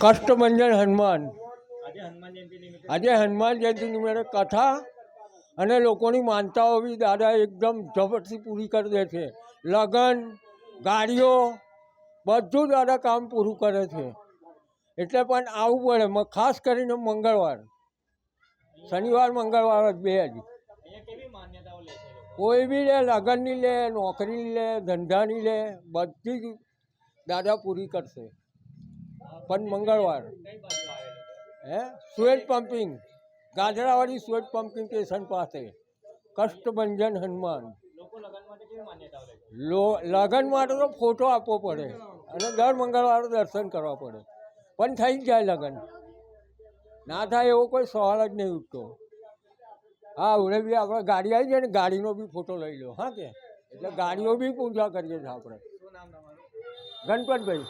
કષ્ટભંજન હનુમાન. આજે હનુમાન જયંતિ નિમિત્તે કથા અને લોકોની માનતાઓ બી દાદા એકદમ ઝપટથી પૂરી કરી દે છે. લગન, ગાડીઓ, બધું દાદા કામ પૂરું કરે છે. એટલે પણ આવવું પડે ખાસ કરીને મંગળવાર. શનિવાર, મંગળવાર જ બે જ. કોઈ બી લે, લગ્નની લે, નોકરીની લે, ધંધાની લે, બધી જ દાદા પૂરી કરશે. પણ મંગળવાર. હે? સ્વેટ પમ્પિંગ ગાજરાવાળી સ્વેટ પમ્પિંગ સ્ટેશન પાસે. કષ્ટભંજન હનુમાન. લગન માટે તો ફોટો આપવો પડે. અને દર મંગળવારે દર્શન કરવા પડે. પણ થઈ જ જાય લગ્ન. ના થાય એવો કોઈ સવાલ જ નહીં ઉઠતો. હા હવે બી આપણે ગાડી આવી જાય ને, ગાડીનો બી ફોટો લઈ લો. હા કે? એટલે ગાડીઓ બી પૂજા કરીએ છીએ આપણે. ગણપતભાઈ.